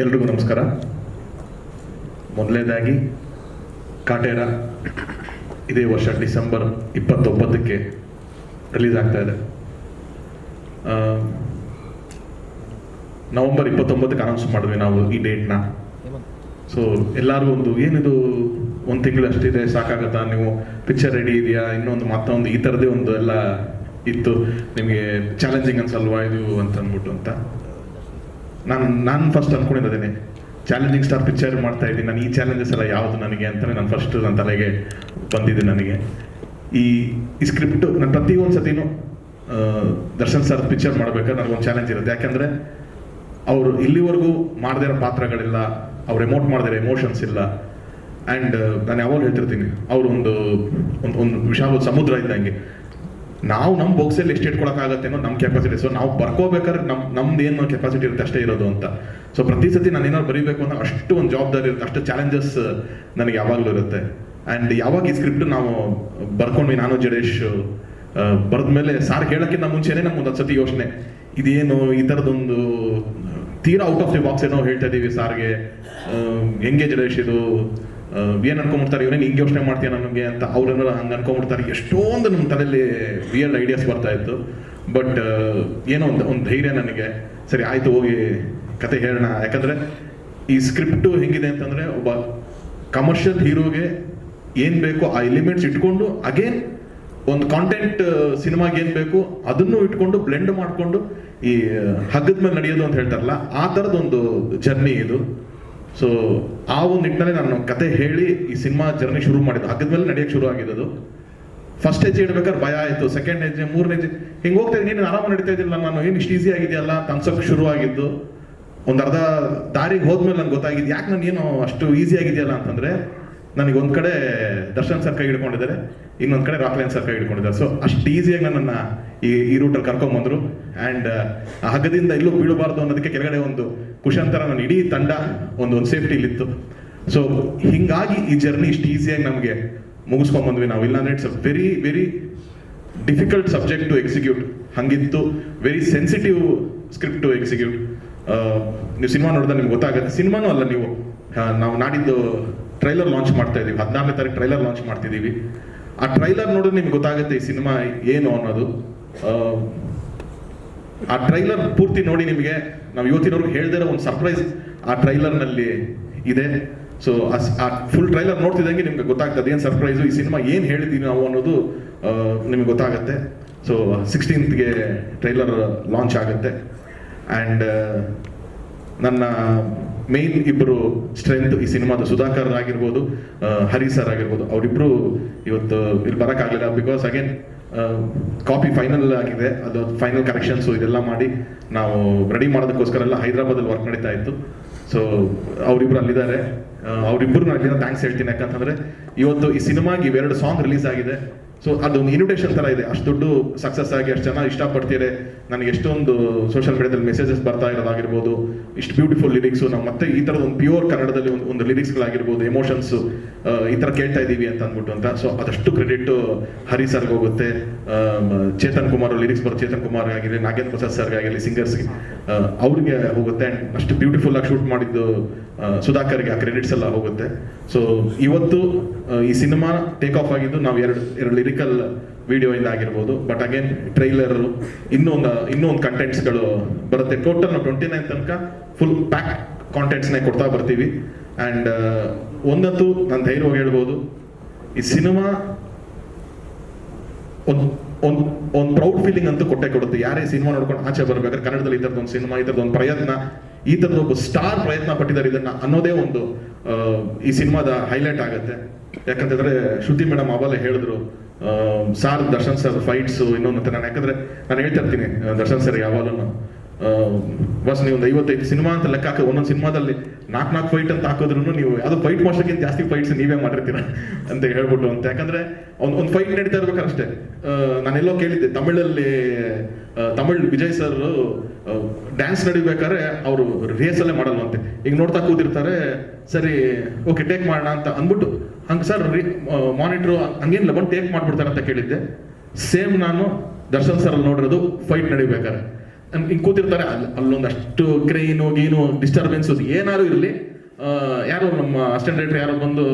ಎಲ್ರಿಗೂ ನಮಸ್ಕಾರ. ಮೊದಲನೇದಾಗಿ, ಕಾಟೇರ ಇದೇ ವರ್ಷ ಡಿಸೆಂಬರ್ ಇಪ್ಪತ್ತೊಂಬತ್ತಕ್ಕೆ ರಿಲೀಸ್ ಆಗ್ತಾ ಇದೆ. ನವೆಂಬರ್ ಇಪ್ಪತ್ತೊಂಬತ್ತಕ್ಕೆ ಅನೌನ್ಸ್ ಮಾಡಿದ್ವಿ ನಾವು ಈ ಡೇಟ್ನ. ಸೊ ಎಲ್ಲರೂ ಒಂದು ಏನಿದು ಒಂದು ತಿಂಗಳು ಅಷ್ಟಿದೆ ಸಾಕಾಗತ್ತಾ? ನೀವು ಪಿಕ್ಚರ್ ರೆಡಿ ಇದೆಯಾ? ಇನ್ನೊಂದು ಮತ್ತೊಂದು ಈ ಥರದೇ ಒಂದು ಎಲ್ಲ ಇತ್ತು. ನಿಮಗೆ ಚಾಲೆಂಜಿಂಗ್ ಅನ್ಸಲ್ವಾ ಇದು ಅಂತ ಅಂದ್ಬಿಟ್ಟು ಅಂತ. ನಾನು ನಾನು ಫಸ್ಟ್ ಅನ್ಕೊಂಡಿದ್ದೇನೆ ಚಾಲೆಂಜಿಂಗ್ ಸ್ಟಾರ್ ಪಿಕ್ಚರ್ ಮಾಡ್ತಾ ಇದ್ದೀನಿ. ನಾನು ಈ ಚಾಲೆಂಜಸ್ ಎಲ್ಲ ಯಾವುದು ನನಗೆ ಅಂತಲೇ ನಾನು ಫಸ್ಟ್ ನನ್ನ ತಲೆಗೆ ಬಂದಿದೆ ನನಗೆ. ಈ ಈ ಸ್ಕ್ರಿಪ್ಟ್ ನಾನು ಪ್ರತಿಯೊಂದು ಸತಿನೂ ದರ್ಶನ್ ಸರ್ ಪಿಕ್ಚರ್ ನನಗೆ ನನಗೊಂದು ಚಾಲೆಂಜ್ ಇರುತ್ತೆ. ಯಾಕೆಂದರೆ ಅವರು ಇಲ್ಲಿವರೆಗೂ ಮಾಡದಿರೋ ಪಾತ್ರಗಳಿಲ್ಲ, ಅವ್ರು ಎಮೋಟ್ ಮಾಡಿದ್ರೆ ಎಮೋಷನ್ಸ್ ಇಲ್ಲ. ಆ್ಯಂಡ್ ನಾನು ಯಾವಾಗಲೂ ಹೇಳ್ತಿರ್ತೀನಿ, ಅವರು ಒಂದು ಒಂದು ಒಂದು ವಿಶಾಲ ಸಮುದ್ರ ಇದ್ದಂಗೆ. ನಾವು ನಮ್ಮ ಬಾಕ್ಸಲ್ಲಿ ಎಷ್ಟು ಇಟ್ಕೊಳಕ್ಕಾಗತ್ತೆ ಅನ್ನೋ ನಮ್ಮ ಕೆಪಾಸಿಟಿ ಸೊ ನಾವು ಬರ್ಕೋಬೇಕಾದ್ರೆ ನಮ್ಮ ನಮ್ದು ಏನು ಕೆಪಾಸಿಟಿ ಇರುತ್ತೆ ಅಷ್ಟೇ ಇರೋದು ಅಂತ. ಸೊ ಪ್ರತಿ ಸತಿ ನಾನು ಏನಾದ್ರು ಬರೀಬೇಕು ಅಂದ್ರೆ ಅಷ್ಟು ಒಂದು ಜವಾಬ್ದಾರಿ ಇರುತ್ತೆ, ಅಷ್ಟು ಚಾಲೆಂಜಸ್ ನನಗೆ ಯಾವಾಗಲೂ ಇರುತ್ತೆ. ಆ್ಯಂಡ್ ಯಾವಾಗ ಈ ಸ್ಕ್ರಿಪ್ಟ್ ನಾವು ಬರ್ಕೊಂಡ್ವಿ, ನಾನು, ಜಡೇಶ್ ಮೇಲೆ ಸಾರ್ ಕೇಳೋಕ್ಕಿಂತ ಮುಂಚೆನೇ ನಮ್ಗೆ ಒಂದು ಸತಿ ಯೋಚನೆ. ಇದೇನು ಈ ಥರದೊಂದು ತೀರಾ ಔಟ್ ಆಫ್ ದಿ ಬಾಕ್ಸ್ ಏನೋ ಹೇಳ್ತಾ ಇದೀವಿ ಸಾರ್ಗೆ. ಹೆಂಗೆ ಜಡೇಶ್ ಇದು? ಏನು ಅನ್ಕೊಂಬಿಡ್ತಾರೆ ಇವನೇನು ಹಿಂಗೆ ಯೋಚನೆ ಮಾಡ್ತೀಯ ನನಗೆ? ಅಂತ ಅವ್ರನ್ನ ಹಂಗೆ ಅನ್ಕೊಂಬಿಡ್ತಾರೆ ಎಷ್ಟೊಂದು ನಮ್ಮ ತಲೆಯಲ್ಲಿ ರಿಯಲ್ ಐಡಿಯಾಸ್ ಬರ್ತಾ ಇತ್ತು. ಬಟ್ ಏನೋ ಒಂದು ಒಂದು ಧೈರ್ಯ ನನಗೆ. ಸರಿ, ಆಯ್ತು, ಹೋಗಿ ಕತೆ ಹೇಳೋಣ. ಯಾಕಂದ್ರೆ ಈ ಸ್ಕ್ರಿಪ್ಟು ಹೆಂಗಿದೆ ಅಂತಂದ್ರೆ ಒಬ್ಬ ಕಮರ್ಷಿಯಲ್ ಹೀರೋಗೆ ಏನು ಬೇಕೋ ಆ ಎಲಿಮೆಂಟ್ಸ್ ಇಟ್ಕೊಂಡು ಅಗೇನ್ ಒಂದು ಕಾಂಟೆಂಟ್ ಸಿನಿಮಾಗೆ ಏನ್ ಬೇಕು ಅದನ್ನು ಇಟ್ಕೊಂಡು ಬ್ಲೆಂಡ್ ಮಾಡಿಕೊಂಡು ಈ ಹಗ್ಗದ ಮೇಲೆ ನಡೆಯೋದು ಅಂತ ಹೇಳ್ತಾರಲ್ಲ, ಆ ಥರದೊಂದು ಜರ್ನಿ ಇದು. ಸೊ ಆ ಒಂದು ನಿಟ್ಟಿನಲ್ಲಿ ನಾನು ಕತೆ ಹೇಳಿ ಈ ಸಿನಿಮಾ ಜರ್ನಿ ಶುರು ಮಾಡಿದ್ದು. ಹಗ್ಗದ ಮೇಲೆ ನಡೆಯಕ್ಕೆ ಶುರು ಆಗಿದ್ದು ಫಸ್ಟ್ ಹೆಜ್ಜೆ ಇಡ್ಬೇಕಾದ್ರೆ ಭಯ ಆಯಿತು. ಸೆಕೆಂಡ್ ಹೆಜ್ಜೆ ಮೂರನೇ ಹೆಜ್ಜೆ ಹಿಂಗೆ ಹೋಗ್ತಾ ನೀನು ಆರಾಮ ನಡೀತಾ ಇದ್ದಿಲ್ಲ ನಾನು. ಏನು ಇಷ್ಟು ಈಸಿ ಆಗಿದೆಯಲ್ಲ ಅಂತ ಶುರು ಆಗಿದ್ದು. ಒಂದು ಅರ್ಧ ದಾರಿಗೆ ಹೋದ್ಮೇಲೆ ನಂಗೆ ಗೊತ್ತಾಗಿದ್ದು, ಯಾಕೆ ನಾನು ಏನು ಅಷ್ಟು ಈಸಿ ಆಗಿದೆಯಲ್ಲ ಅಂತಂದರೆ, ನನಗೆ ಒಂದು ಕಡೆ ದರ್ಶನ್ ಸರ್ ಕೈ ಹಿಡ್ಕೊಂಡಿದ್ದಾರೆ, ಇನ್ನೊಂದು ಕಡೆ ರಾಕ್ಲೈನ್ ಸರ್ ಕೈ ಹಿಡ್ಕೊಂಡಿದ್ದಾರೆ. ಸೊ ಅಷ್ಟು ಈಸಿಯಾಗಿ ನನ್ನನ್ನು ಈ ಈ ರೂಟಲ್ಲಿ ಕರ್ಕೊಂಬಂದರು. ಆ್ಯಂಡ್ ಹಗ್ಗದಿಂದ ಎಲ್ಲೂ ಬೀಳಬಾರ್ದು ಅನ್ನೋದಕ್ಕೆ ಕೆಳಗಡೆ ಒಂದು ಕುಶಂತರ ನನ್ನ ಇಡೀ ತಂಡ ಒಂದು ಒಂದು ಸೇಫ್ಟಿಲಿತ್ತು. ಸೊ ಹಿಂಗಾಗಿ ಈ ಜರ್ನಿ ಇಷ್ಟು ಈಸಿಯಾಗಿ ನಮಗೆ ಮುಗಿಸ್ಕೊಂಬಂದ್ವಿ ನಾವು. ಇಲ್ಲಾಂದ್ರೆ it's a very very difficult subject to execute ಹಂಗಿತ್ತು. Very sensitive script to execute ನೀವು ಸಿನಿಮಾ ನೋಡಿದ್ರೆ ನಿಮ್ಗೆ ಗೊತ್ತಾಗುತ್ತೆ. ಸಿನಿಮಾನೂ ಅಲ್ಲ ನೀವು. ನಾವು ನಾಡಿದ್ದು ಟ್ರೈಲರ್ ಲಾಂಚ್ ಮಾಡ್ತಾ ಇದೀವಿ ಹದಿನಾರನೇ ತಾರೀಕು ಟ್ರೈಲರ್ ಲಾಂಚ್ ಮಾಡ್ತಿದ್ದೀವಿ. ಆ ಟ್ರೈಲರ್ ನೋಡಿದ್ರೆ ನಿಮ್ಗೆ ಗೊತ್ತಾಗುತ್ತೆ ಈ ಸಿನಿಮಾ ಏನು ಅನ್ನೋದು. ಆ, ಟ್ರೈಲರ್ ಪೂರ್ತಿ ನೋಡಿ ನಿಮಗೆ. ನಾವು ಇವತ್ತಿನವ್ರಿಗೆ ಹೇಳ್ದಿರೋ ಒಂದು ಸರ್ಪ್ರೈಸ್ ಆ ಟ್ರೈಲರ್ನಲ್ಲಿ ಇದೆ. ಸೊ ಆ ಫುಲ್ ಟ್ರೈಲರ್ ನೋಡ್ತಿದ್ದಂಗೆ ನಿಮ್ಗೆ ಗೊತ್ತಾಗ್ತದೆ ಏನು ಸರ್ಪ್ರೈಸು ಈ ಸಿನಿಮಾ ಏನು ಹೇಳಿದ್ದೀವಿ ನಾವು ಅನ್ನೋದು ನಿಮ್ಗೆ ಗೊತ್ತಾಗುತ್ತೆ. ಸೊ ಸಿಕ್ಸ್ಟೀನ್ತ್ಗೆ ಟ್ರೈಲರ್ ಲಾಂಚ್ ಆಗುತ್ತೆ. ಆ್ಯಂಡ್ ನನ್ನ ಮೇನ್ ಇಬ್ಬರು ಸ್ಟ್ರೆಂತ್ ಈ ಸಿನಿಮಾದ ಸುಧಾಕರ್ ಆಗಿರ್ಬೋದು ಹರಿ ಸರ್ ಆಗಿರ್ಬೋದು ಅವರಿಬ್ರು ಇವತ್ತು ಇಲ್ಲಿ ಬರೋಕ್ಕಾಗಲಿಲ್ಲ ಬಿಕಾಸ್ ಅಗೇನ್ ಕಾಪಿ ಫೈನಲ್ ಆಗಿದೆ. ಅದು ಫೈನಲ್ ಕರೆಕ್ಷನ್ಸು ಇದೆಲ್ಲ ಮಾಡಿ ನಾವು ರೆಡಿ ಮಾಡೋದಕ್ಕೋಸ್ಕರ ಎಲ್ಲ ಹೈದರಾಬಾದಲ್ಲಿ ವರ್ಕ್ ನಡೀತಾ ಇತ್ತು. ಸೊ ಅವರಿಬ್ರು ಅಲ್ಲಿದ್ದಾರೆ. ಅವರಿಬ್ಬರು ನಾನು ಅಲ್ಲಿಂದ ಥ್ಯಾಂಕ್ಸ್ ಹೇಳ್ತೀನಿ ಯಾಕಂತಂದರೆ, ಇವತ್ತು ಈ ಸಿನಿಮಾಗೆ ಇವೆರಡು ಸಾಂಗ್ ರಿಲೀಸ್ ಆಗಿದೆ. ಸೊ ಅದೊಂದು ಇನ್ವಿಟೇಷನ್ ಥರ ಇದೆ. ಅಷ್ಟು ದುಡ್ಡು ಸಕ್ಸಸ್ ಆಗಿ, ಅಷ್ಟು ಜನ ಇಷ್ಟಪಡ್ತೀರಿ ನನಗೆ ಎಷ್ಟೊಂದು ಸೋಷಿಯಲ್ ಮೀಡಿಯಾದಲ್ಲಿ ಮೆಸೇಜಸ್ ಬರ್ತಾ ಇರೋದಾಗಿರ್ಬೋದು, ಇಷ್ಟು ಬ್ಯೂಟಿಫುಲ್ ಲಿರಿಕ್ಸು ನಾವು ಮತ್ತೆ ಈ ಥರದ ಒಂದು ಪ್ಯೂರ್ ಕನ್ನಡದಲ್ಲಿ ಒಂದು ಒಂದು ಲಿರಿಕ್ಸ್ಗಳಾಗಿರ್ಬೋದು ಎಮೋಷನ್ಸ್ ಈ ಥರ ಕೇಳ್ತಾ ಇದ್ದೀವಿ ಅಂತ ಅಂದ್ಬಿಟ್ಟು ಅಂತ. ಸೊ ಅದಷ್ಟು ಕ್ರೆಡಿಟ್ ಹರಿ ಸರ್ಗೆ ಹೋಗುತ್ತೆ. ಚೇತನ್ ಕುಮಾರ್ ಲಿರಿಕ್ಸ್ ಬರೋ ಚೇತನ್ ಕುಮಾರ್ ಆಗಿರಲಿ, ನಾಗೇಂದ್ರ ಪ್ರಸಾದ್ ಸರ್ಗೆ ಆಗಿರಲಿ ಸಿಂಗರ್ಸ್ಗೆ ಅವ್ರಿಗೆ ಹೋಗುತ್ತೆ. ಆ್ಯಂಡ್ ಅಷ್ಟು ಬ್ಯೂಟಿಫುಲ್ ಆಗಿ ಶೂಟ್ ಮಾಡಿದ್ದು ಸುಧಾಕರ್ಗೆ ಆ ಕ್ರೆಡಿಟ್ಸ್ ಎಲ್ಲ ಹೋಗುತ್ತೆ. ಸೊ ಇವತ್ತು ಈ ಸಿನಿಮಾ ಟೇಕ್ ಆಫ್ ಆಗಿದ್ದು ನಾವು ಎರಡು ಎರಡು ಲಿರಿಕಲ್ ವಿಡಿಯೋ ಇಂದ ಆಗಿರ್ಬೋದು ಬಟ್ ಅಗೇನ್ ಟ್ರೈಲರ್ ಇನ್ನೊಂದು ಇನ್ನೊಂದು ಕಂಟೆಂಟ್ಸ್ಗಳು ಬರುತ್ತೆ. ಟೋಟಲ್ ನಾವು ಟ್ವೆಂಟಿ ನೈನ್ ತನಕ ಫುಲ್ ಪ್ಯಾಕ್ ಕಾಂಟೆಂಟ್ಸ್ನೇ ಕೊಡ್ತಾ ಬರ್ತೀವಿ. ಆ್ಯಂಡ್ ಒಂದಂತೂ ನಾನು ಧೈರ್ಯವಾಗಿ ಹೇಳ್ಬೋದು, ಈ ಸಿನಿಮಾ ಒಂದು ಒಂದು ಒಂದು ಪ್ರೌಡ್ ಫೀಲಿಂಗ್ ಅಂತೂ ಕೊಟ್ಟೆ ಕೊಡುತ್ತೆ. ಯಾರೇ ಸಿನಿಮಾ ನೋಡ್ಕೊಂಡು ಆಚೆ ಬರ್ಬೇಕಾದ್ರೆ ಕನ್ನಡದಲ್ಲಿ ಈ ಒಂದು ಸಿನಿಮಾ ಈ ಒಂದು ಪ್ರಯತ್ನ, ಈ ಥರದ ಒಬ್ಬ ಸ್ಟಾರ್ ಪ್ರಯತ್ನ ಪಟ್ಟಿದ್ದಾರೆ. ಇದನ್ನ ಅನ್ನೋದೇ ಒಂದು ಈ ಸಿನಿಮಾದ ಹೈಲೈಟ್ ಆಗುತ್ತೆ. ಯಾಕಂತಂದ್ರೆ ಶ್ರುತಿ ಮೇಡಮ್ ಅವಾಗಲೇ ಹೇಳಿದ್ರು ಸಾರ್ ದರ್ಶನ್ ಸರ್ ಫೈಟ್ಸ್ ಇನ್ನೊಂದು ನಾನು ಯಾಕಂದ್ರೆ ನಾನು ಹೇಳ್ತಾ ಇರ್ತೀನಿ ದರ್ಶನ್ ಸರ್ ಯಾವಾಗಲೂ ಬಸ್ ನೀವು ಒಂದು ಐವತ್ತೈದು ಸಿನಿಮಾ ಅಂತ ಲೆಕ್ಕ ಹಾಕಿ ಒಂದೊಂದು ಸಿನಿಮಾದಲ್ಲಿ ನಾಲ್ಕು ನಾಲ್ಕು ಫೈಟ್ ಅಂತ ಹಾಕಿದ್ರು ನೀವು ಯಾವುದೋ ಫೈಟ್ ಮಾಡೋಕ್ಕಿಂತ ಜಾಸ್ತಿ ಫೈಟ್ಸ್ ನೀವೇ ಮಾಡಿರ್ತೀರ ಅಂತ ಹೇಳ್ಬಿಟ್ಟು ಅಂತ. ಯಾಕಂದ್ರೆ ಒಂದು ಒಂದು ಫೈಟ್ ನಡೀತಾ ಇರ್ಬೇಕಾದ್ರೆ ಅಷ್ಟೇ. ನಾನೆಲ್ಲೋ ಕೇಳಿದ್ದೆ, ತಮಿಳಲ್ಲಿ ತಮಿಳ್ ವಿಜಯ್ ಸರ್ ಡ್ಯಾನ್ಸ್ ನಡಿಬೇಕಾದ್ರೆ ಅವರು ರಿಹರ್ಸಲ್ಲೇ ಮಾಡಲ್ವಂತೆ. ಈಗ ನೋಡ್ತಾ ಕೂತಿರ್ತಾರೆ, ಸರಿ ಓಕೆ ಟೇಕ್ ಮಾಡೋಣ ಅಂತ ಅಂದ್ಬಿಟ್ಟು ಹಂಗೆ ಸರ್ ಮಾನಿಟ್ರು ಹಂಗೇನಿಲ್ಲ ಬಂದು ಟೇಕ್ ಮಾಡ್ಬಿಡ್ತಾರೆ ಅಂತ ಕೇಳಿದ್ದೆ. ಸೇಮ್ ನಾನು ದರ್ಶನ್ ಸರ್ ಅಲ್ಲಿ ನೋಡಿರೋದು ಫೈಟ್ ನಡಿಬೇಕಾದ್ರೆ. ಹಿಂಗೆ ಕೂತಿರ್ತಾರೆ ಅಲ್ಲಿ ಅಲ್ಲೊಂದಷ್ಟು ಕ್ರೇನು ಗೀನು ಡಿಸ್ಟರ್ಬೆನ್ಸಸ್ ಏನಾದ್ರು ಇರಲಿ ಯಾರೋ ನಮ್ಮ ಅಸಿಸ್ಟೆಂಟ್ ಡೈರೆಕ್ಟರ್ ಯಾರೋ ಬಂದು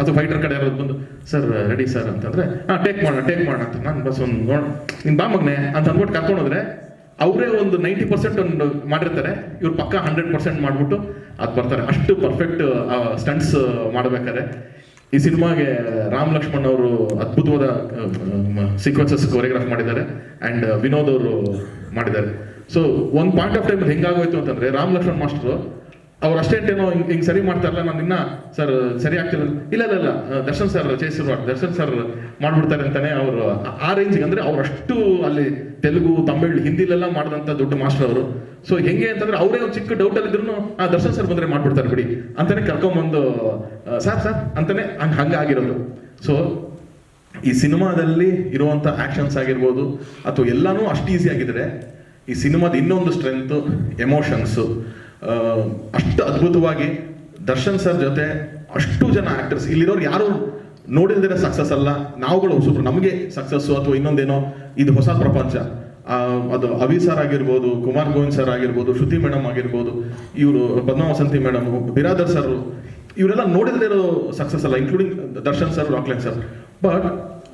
ಅಥವಾ ಫೈಟರ್ ಕಡೆ ಯಾರೋ ಬಂದು ಸರ್ ರೆಡಿ ಸರ್ ಅಂತಂದ್ರೆ, ಹಾಂ ಟೇಕ್ ಮಾಡೋಣ ಟೇಕ್ ಮಾಡೋಣ ಅಂತ. ನಾನು ಬಸ್ ಒಂದು ನೋಡ್, ನಿನ್ ಬಾ ಮಗ್ನೆ, ಅಂತ ಅಂದ್ಬಿಟ್ಟು ಕರ್ಕೊಂಡು ಹೋದ್ರೆ, ಅವರೇ ಒಂದು ನೈಂಟಿ ಪರ್ಸೆಂಟ್ ಒಂದು ಮಾಡಿರ್ತಾರೆ. ಇವ್ರು ಪಕ್ಕ ಹಂಡ್ರೆಡ್ ಪರ್ಸೆಂಟ್ ಮಾಡಿಬಿಟ್ಟು ಅದು ಬರ್ತಾರೆ. ಅಷ್ಟು ಪರ್ಫೆಕ್ಟ್ ಸ್ಟಂಟ್ಸ್ ಮಾಡ್ಬೇಕಾದ್ರೆ. ಈ ಸಿನಿಮಾಗೆ ರಾಮ್ ಲಕ್ಷ್ಮಣ್ ಅವರು ಅದ್ಭುತವಾದ ಸೀಕ್ವೆನ್ಸಸ್ ಕೊರಿಯೋಗ್ರಾಫ್ ಮಾಡಿದ್ದಾರೆ ಅಂಡ್ ವಿನೋದ್ ಅವರು ಮಾಡಿದ್ದಾರೆ. ಸೊ ಒಂದು ಪಾಯಿಂಟ್ ಆಫ್ ಟೈಮ್ ಹೆಂಗಾಗೋಯ್ತು ಅಂತಂದ್ರೆ ರಾಮ್ ಲಕ್ಷ್ಮಣ್ ಮಾಸ್ಟರ್ ಅವ್ರ ಅಷ್ಟೇಂಟ್ ಏನೋ ಹಿಂಗ್ ಸರಿ ಮಾಡ್ತಾರಲ್ಲ, ನಾನು ಇನ್ನ ಸರ್, ಸರಿ ಆಗ್ತಿಲ್ಲ ಇಲ್ಲ ಇಲ್ಲ ಇಲ್ಲ. ದರ್ಶನ್ ಸರ್ ಚೇಸಿರುವ ದರ್ಶನ್ ಸರ್ ಮಾಡ್ಬಿಡ್ತಾರೆ ಅಂತಾನೆ ಅವರು ಆ ರೇಂಜ್ಗೆ ಅಂದ್ರೆ ಅವ್ರು ಅಷ್ಟು ಅಲ್ಲಿ ತೆಲುಗು, ತಮಿಳ್, ಹಿಂದಿಲೆಲ್ಲ ಮಾಡಿದಂತ ದೊಡ್ಡ ಮಾಸ್ಟರ್ ಅವರು. ಸೊ ಹೆಂಗೆ ಅಂತಂದ್ರೆ ಅವರೇ ಒಂದು ಚಿಕ್ಕ ಡೌಟ್ ಅಲ್ಲಿ ಇದ್ರು ಆ, ದರ್ಶನ್ ಸರ್ ಬಂದ್ರೆ ಮಾಡ್ಬಿಡ್ತಾರೆ ಬಿಡಿ ಅಂತಾನೆ ಕರ್ಕೊಂಬಂದು ಸರ್ ಸರ್, ಅಂತಾನೆ ಹಂಗ ಹಂಗಾಗಿರೋದು ಸೊ ಈ ಸಿನಿಮಾದಲ್ಲಿ ಇರುವಂತ ಆಕ್ಷನ್ಸ್ ಆಗಿರ್ಬೋದು ಅಥವಾ ಎಲ್ಲಾನು ಅಷ್ಟು ಈಸಿ ಆಗಿದ್ರೆ ಈ ಸಿನಿಮಾದ ಇನ್ನೊಂದು ಸ್ಟ್ರೆಂತ್ ಎಮೋಷನ್ಸ್ ಅಷ್ಟು ಅದ್ಭುತವಾಗಿ ದರ್ಶನ್ ಸರ್ ಜೊತೆ ಅಷ್ಟು ಜನ ಆಕ್ಟರ್ಸ್ ಇಲ್ಲಿರೋರು ಯಾರು ನೋಡಿಲ್ದಿರೋ ಸಕ್ಸಸ್ ಅಲ್ಲ. ನಾವುಗಳು ಸುಮ್ಮನೆ ನಮಗೆ ಸಕ್ಸಸ್ಸು ಅಥವಾ ಇನ್ನೊಂದೇನೋ, ಇದು ಹೊಸ ಪ್ರಪಂಚ. ಅದು ಅವಿ ಸರ್ ಆಗಿರ್ಬೋದು, ಕುಮಾರ್ ಗೋವಿಂದ್ ಸರ್ ಆಗಿರ್ಬೋದು, ಶ್ರುತಿ ಮೇಡಮ್ ಆಗಿರ್ಬೋದು, ಇವರು ಪದ್ಮಾವಸಂತಿ ಮೇಡಮ್ ಬಿರಾದರ್ ಸರ್ ಇವರೆಲ್ಲ ನೋಡಿದ್ರೆ ಸಕ್ಸಸ್ ಅಲ್ಲ including Darshan sir Rockline sir but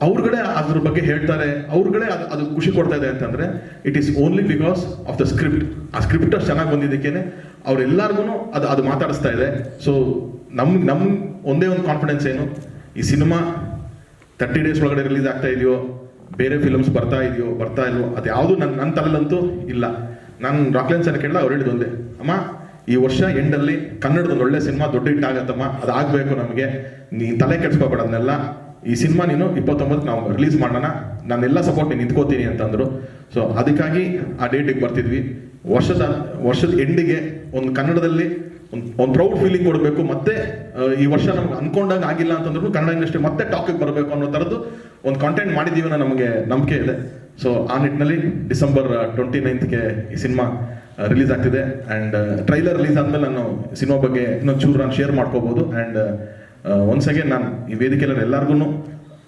ಅವ್ರುಗಳೇ ಅದ್ರ ಬಗ್ಗೆ ಹೇಳ್ತಾರೆ, ಅವ್ರಗಳೇ ಅದು ಅದು ಖುಷಿ ಕೊಡ್ತಾ ಇದೆ ಅಂತಂದ್ರೆ it is only because of the script ಆ ಸ್ಕ್ರಿಪ್ಟ್ ಅಷ್ಟು ಚೆನ್ನಾಗಿ ಬಂದಿದ್ದಕ್ಕೇನೆ ಅವ್ರೆಲ್ಲರಿಗೂ ಅದು ಅದು ಮಾತಾಡಿಸ್ತಾ ಇದೆ. ಸೊ ನಮ್ ನಮ್ ಒಂದೇ ಒಂದು ಕಾನ್ಫಿಡೆನ್ಸ್ ಏನು, ಈ ಸಿನಿಮಾ ತರ್ಟಿ ಡೇಸ್ ಒಳಗಡೆ ರಿಲೀಸ್ ಆಗ್ತಾ ಇದೆಯೋ, ಬೇರೆ ಫಿಲಮ್ಸ್ ಬರ್ತಾ ಇದೆಯೋ, ಬರ್ತಾ ಇಲ್ವೋ, ಅದು ಯಾವುದು ನನ್ನ ನನ್ನ ತಲೆಲಂತೂ ಇಲ್ಲ. ನಾನು ರಾಕ್ಲೈನ್ ಸರ್ ಕೇಳಿದ ಅವ್ರು ಹೇಳಿದೊಂದೇ ಅಮ್ಮ, ಈ ವರ್ಷ ಎಂಡಲ್ಲಿ ಕನ್ನಡದ ಒಳ್ಳೆ ಸಿನಿಮಾ ದೊಡ್ಡ ಹಿಟ್ ಆಗತ್ತಮ್ಮ ಆಗಬೇಕು ನಮಗೆ. ನೀನು ತಲೆ ಕೆಡ್ಸ್ಕೋಬೇಡ ಅದನ್ನೆಲ್ಲ. ಈ ಸಿನಿಮಾ ನೀನು ಇಪ್ಪತ್ತೊಂಬತ್ತು ನಾವು ರಿಲೀಸ್ ಮಾಡೋಣ. ನಾನೆಲ್ಲ ಸಪೋರ್ಟ್ ನೀನು ನಿಂತ್ಕೋತೀನಿ ಅಂತಂದರು. ಸೊ ಅದಕ್ಕಾಗಿ ಆ ಡೇಟಿಗೆ ಬರ್ತಿದ್ವಿ. ವರ್ಷದ ವರ್ಷದ ಎಂಡಿಗೆ ಒಂದು ಕನ್ನಡದಲ್ಲಿ ಒಂದು ಒಂದು ಪ್ರೌಡ್ ಫೀಲಿಂಗ್ ಕೊಡಬೇಕು. ಮತ್ತೆ ಈ ವರ್ಷ ನಮ್ಗೆ ಅನ್ಕೊಂಡಾಗ ಆಗಿಲ್ಲ ಅಂತಂದ್ರು ಕನ್ನಡ ಇಂಡಸ್ಟ್ರಿ ಮತ್ತೆ ಟಾಕಿಗೆ ಬರಬೇಕು ಅನ್ನೋ ಥರದ್ದು ಒಂದು ಕಾಂಟೆಂಟ್ ಮಾಡಿದ್ದೀವಿ ಅನ್ನೋ ನಮಗೆ ನಂಬಿಕೆ ಇದೆ. ಸೊ ಆ ನಿಟ್ಟಿನಲ್ಲಿ ಡಿಸೆಂಬರ್ ಟ್ವೆಂಟಿ ನೈನ್ತ್ಗೆ ಈ ಸಿನಿಮಾ ರಿಲೀಸ್ ಆಗ್ತಿದೆ. ಆ್ಯಂಡ್ ಟ್ರೈಲರ್ ರಿಲೀಸ್ ಆದಮೇಲೆ ನಾನು ಸಿನಿಮಾ ಬಗ್ಗೆ ಇನ್ನೊಂದು ಚೂರು ನಾನು ಶೇರ್ ಮಾಡ್ಕೋಬೋದು. ಆ್ಯಂಡ್ ಒನ್ಸ್ ಅಗೇನ್ ನಾನು ಈ ವೇದಿಕೆಯಲ್ಲಿ ಎಲ್ಲರಿಗೂ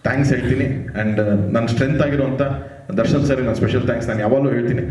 ಥ್ಯಾಂಕ್ಸ್ ಹೇಳ್ತೀನಿ. ಆ್ಯಂಡ್ ನನ್ನ ಸ್ಟ್ರೆಂತ್ ಆಗಿರುವಂಥ ದರ್ಶನ್ ಸರ್ ನಾನು ಸ್ಪೆಷಲ್ ಥ್ಯಾಂಕ್ಸ್ ನಾನು ಯಾವಾಗಲೂ ಹೇಳ್ತೀನಿ.